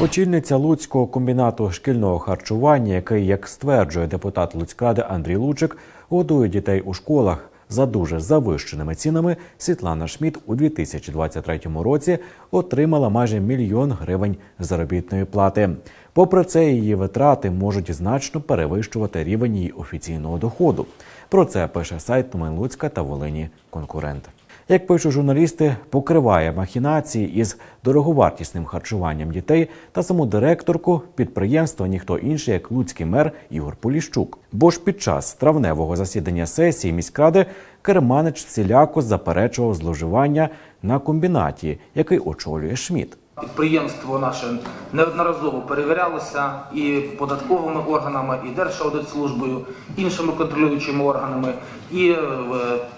Очільниця Луцького комбінату шкільного харчування, який, як стверджує депутат Луцькради Андрій Лучик, годує дітей у школах за дуже завищеними цінами, Світлана Шміт у 2023 році отримала майже мільйон гривень заробітної плати. Попри це, її витрати можуть значно перевищувати рівень її офіційного доходу. Про це пише сайт Луцька та Волині конкурент. Як пишуть журналісти, покриває махінації із дороговартісним харчуванням дітей та саму директорку підприємства ніхто інший, як луцький мер Ігор Поліщук. Бо ж під час травневого засідання сесії міськради керманич всіляко заперечував зловживання на комбінаті, який очолює Шміт. Підприємство наше неодноразово перевірялося і податковими органами, і Держаудитслужбою, іншими контролюючими органами. І е,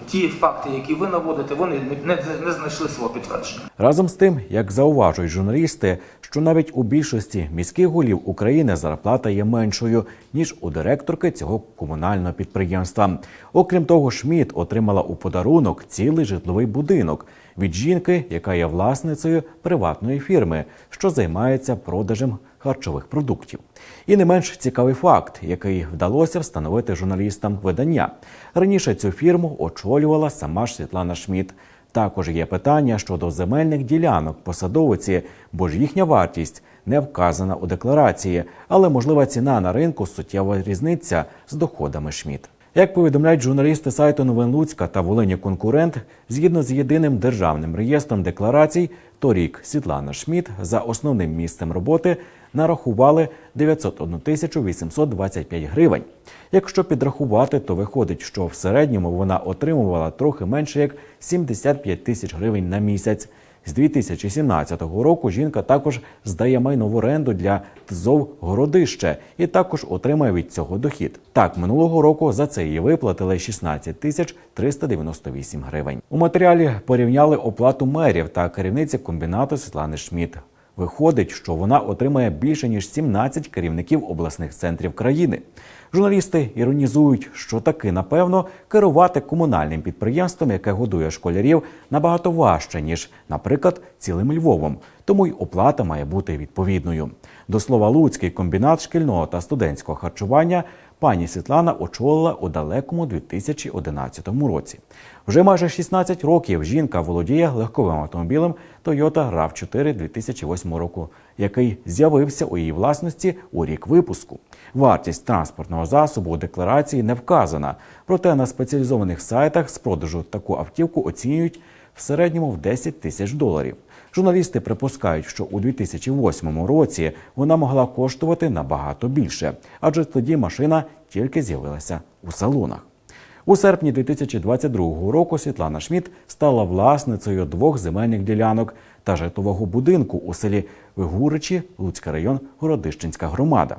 ті факти, які ви наводите, вони не, не, знайшли свого підтвердження. Разом з тим, як зауважують журналісти, що навіть у більшості міських голів України зарплата є меншою ніж у директорки цього комунального підприємства. Окрім того, Шміт отримала у подарунок цілий житловий будинок від жінки, яка є власницею приватної фірми, що займається продажем харчових продуктів. І не менш цікавий факт, який вдалося встановити журналістам видання. Раніше цю фірму очолювала сама ж Світлана Шміт. Також є питання щодо земельних ділянок посадовиці, бо ж їхня вартість не вказана у декларації, але можлива ціна на ринку суттєва різниця з доходами Шміт. Як повідомляють журналісти сайту Новин Луцька та Волині Конкурент, згідно з єдиним державним реєстром декларацій, торік Світлана Шміт за основним місцем роботи нарахували 901 тисячу 825 гривень. Якщо підрахувати, то виходить, що в середньому вона отримувала трохи менше як 75 тисяч гривень на місяць. З 2017 року жінка також здає майно в оренду для ТЗОВ Городище і також отримає від цього дохід. Так, минулого року за це їй виплатили 16 тисяч 398 гривень. У матеріалі порівняли оплату мерів та керівниці комбінату Світлани Шміт. Виходить, що вона отримає більше ніж 17 керівників обласних центрів країни. Журналісти іронізують, що таки напевно керувати комунальним підприємством, яке годує школярів, набагато важче ніж, наприклад, цілим Львовом. Тому й оплата має бути відповідною. До слова, Луцький комбінат шкільного та студентського харчування пані Світлана очолила у далекому 2011 році. Вже майже 16 років жінка володіє легковим автомобілем Toyota RAV4 2008 року, який з'явився у її власності у рік випуску. Вартість транспортного засобу у декларації не вказана, проте на спеціалізованих сайтах з продажу таку автівку оцінюють в середньому в 10 тисяч доларів. Журналісти припускають, що у 2008 році вона могла коштувати набагато більше, адже тоді машина тільки з'явилася у салонах. У серпні 2022 року Світлана Шміт стала власницею двох земельних ділянок та житлового будинку у селі Вигуричі, Луцький район, Городищенська громада.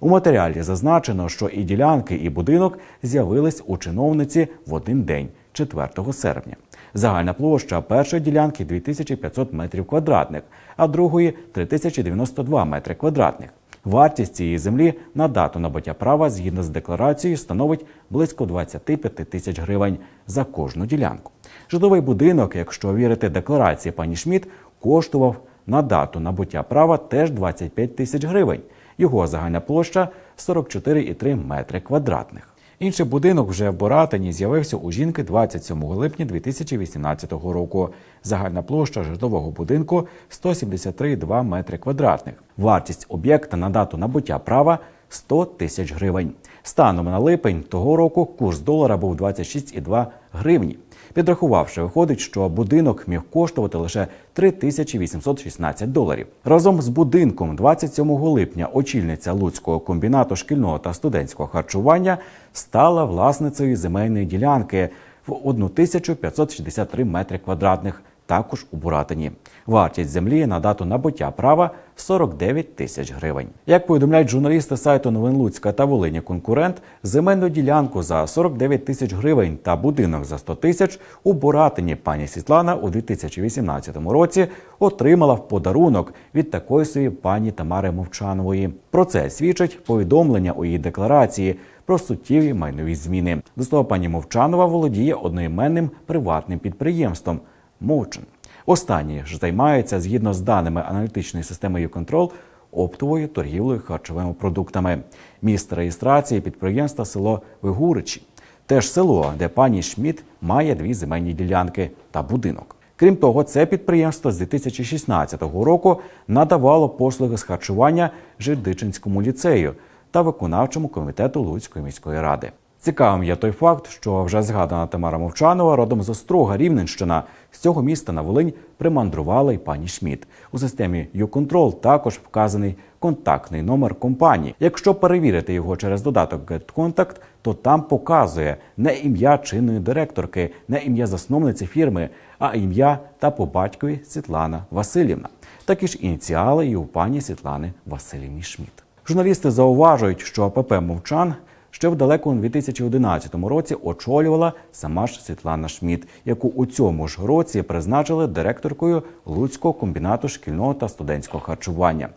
У матеріалі зазначено, що і ділянки, і будинок з'явились у чиновниці в один день, 4 серпня. Загальна площа першої ділянки 2500 метрів квадратних, а другої 3092 метри квадратних. Вартість цієї землі на дату набуття права згідно з декларацією становить близько 25 тисяч гривень за кожну ділянку. Житловий будинок, якщо вірити декларації пані Шміт, коштував на дату набуття права теж 25 тисяч гривень. Його загальна площа 44,3 метри квадратних. Інший будинок вже в Боратині з'явився у жінки 27 липня 2018 року. Загальна площа житлового будинку 173,2 метри квадратних. Вартість об'єкта на дату набуття права 100 тисяч гривень. Станом на липень того року курс долара був 26,2 гривні. Підрахувавши, виходить, що будинок міг коштувати лише 3816 доларів. Разом з будинком 27 липня очільниця Луцького комбінату шкільного та студентського харчування стала власницею земельної ділянки в 1563 метри квадратних, також у Буратині. Вартість землі на дату набуття права 49 тисяч гривень. Як повідомляють журналісти сайту Новин Луцька та Волині конкурент, земельну ділянку за 49 тисяч гривень та будинок за 100 тисяч у Буратині пані Світлана у 2018 році отримала в подарунок від такої собі пані Тамари Мовчанової. Про це свідчить повідомлення у її декларації про суттєві майнові зміни. До слова, пані Мовчанова володіє одноіменним приватним підприємством Мовчин. Останні ж займаються згідно з даними аналітичної системи «Юконтрол» оптовою торгівлею харчовими продуктами. Місце реєстрації підприємства село Вигуричі. Теж село, де пані Шмідт має дві земельні ділянки та будинок. Крім того, це підприємство з 2016 року надавало послуги з харчування Жидичинському ліцею та виконавчому комітету Луцької міської ради. Цікавим є той факт, що вже згадана Тамара Мовчанова родом з Острога, Рівненщина. З цього міста на Волинь примандрувала й пані Шмідт. У системі YouControl також вказаний контактний номер компанії. Якщо перевірити його через додаток GetContact, то там показує не ім'я чинної директорки, не ім'я засновниці фірми, а ім'я та по батькові Світлана Васильівна. Такі ж ініціали і у пані Світлани Васильівні Шмідт. Журналісти зауважують, що АПП Мовчан ще в далекому 2011 році очолювала сама ж Світлана Шмідт, яку у цьому ж році призначили директоркою Луцького комбінату шкільного та студентського харчування.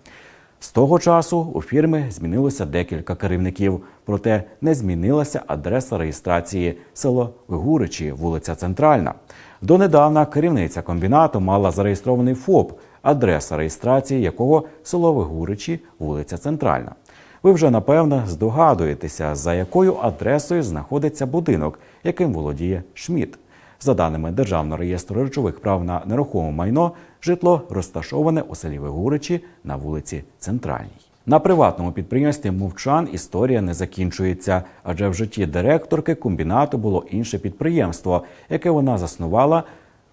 З того часу у фірми змінилося декілька керівників, проте не змінилася адреса реєстрації село Вигуричі, вулиця Центральна. Донедавна керівниця комбінату мала зареєстрований ФОП, адреса реєстрації якого село Вигуричі, вулиця Центральна. Ви вже напевно здогадуєтеся, за якою адресою знаходиться будинок, яким володіє Шмідт. За даними Державного реєстру речових прав на нерухоме майно, житло розташоване у селі Вигуричі на вулиці Центральній. На приватному підприємстві Мовчан історія не закінчується, адже в житті директорки комбінату було інше підприємство, яке вона заснувала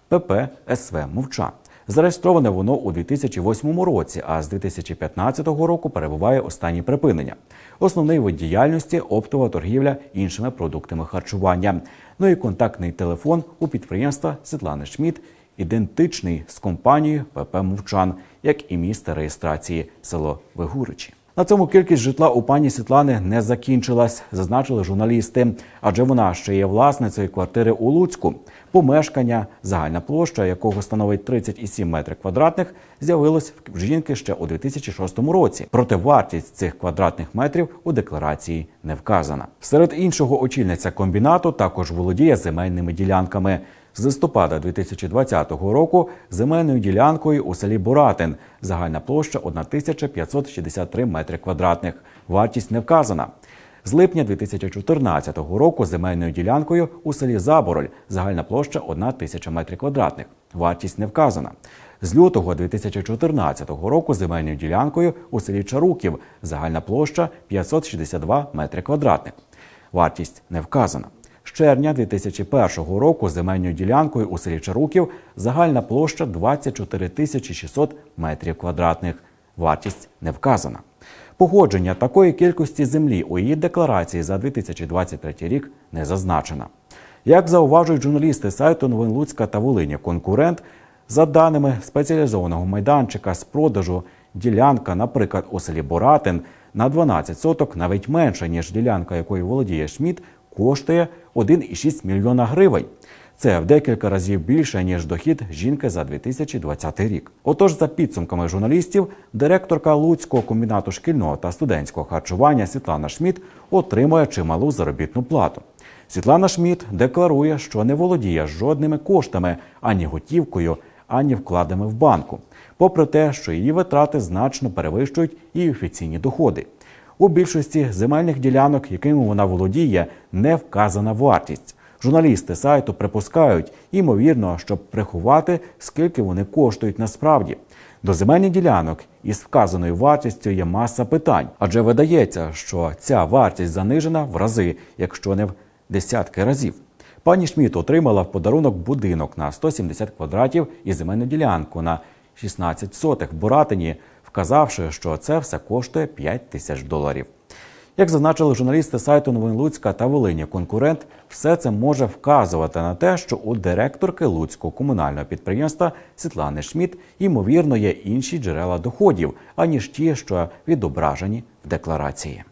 ПП СВ Мовчан. Зареєстроване воно у 2008 році, а з 2015 року перебуває останні припинення. Основний вид діяльності оптова торгівля іншими продуктами харчування. Ну і контактний телефон у підприємства Світлани Шмідт ідентичний з компанією ПП Мовчан, як і місце реєстрації село Вигуричі. На цьому кількість житла у пані Світлани не закінчилась, зазначили журналісти, адже вона ще є власницею квартири у Луцьку. Помешкання, загальна площа якого становить 37 метрів квадратних, з'явилось в жінки ще у 2006 році. Проте вартість цих квадратних метрів у декларації не вказана. Серед іншого, очільниця комбінату також володіє земельними ділянками. З листопада 2020 року земельною ділянкою у селі Буратин. Загальна площа 1563 метри квадратних. Вартість не вказана. З липня 2014 року земельною ділянкою у селі Забороль. Загальна площа 1 тисяча метрів квадратних. Вартість не вказана. З лютого 2014 року земельною ділянкою у селі Чаруків. Загальна площа 562 метри квадратних. Вартість не вказана. Червня 2001 року земельною ділянкою у селі Чаруків загальна площа 24 тисячі 600 метрів квадратних. Вартість не вказана. Погодження такої кількості землі у її декларації за 2023 рік не зазначено. Як зауважують журналісти сайту новин Луцька та Волині, конкурент за даними спеціалізованого майданчика з продажу ділянка, наприклад, у селі Боратин на 12 соток навіть менше, ніж ділянка, якою володіє Шмідт, коштує 1,6 мільйона гривень. Це в декілька разів більше ніж дохід жінки за 2020 рік. Отож, за підсумками журналістів, директорка Луцького комбінату шкільного та студентського харчування Світлана Шмідт отримує чималу заробітну плату. Світлана Шмідт декларує, що не володіє жодними коштами ані готівкою, ані вкладами в банку, попри те, що її витрати значно перевищують її офіційні доходи. У більшості земельних ділянок, якими вона володіє, не вказана вартість. Журналісти сайту припускають, ймовірно, щоб приховати, скільки вони коштують насправді. До земельних ділянок із вказаною вартістю є маса питань, адже видається, що ця вартість занижена в рази, якщо не в десятки разів. Пані Шміт отримала в подарунок будинок на 170 квадратів і земельну ділянку на 16 сотих в Буратині, вказавши, що це все коштує 5 тисяч доларів. Як зазначили журналісти сайту Новин Луцька та Волині, конкурент все це може вказувати на те, що у директорки Луцького комунального підприємства Світлани Шміт ймовірно є інші джерела доходів, аніж ті, що відображені в декларації.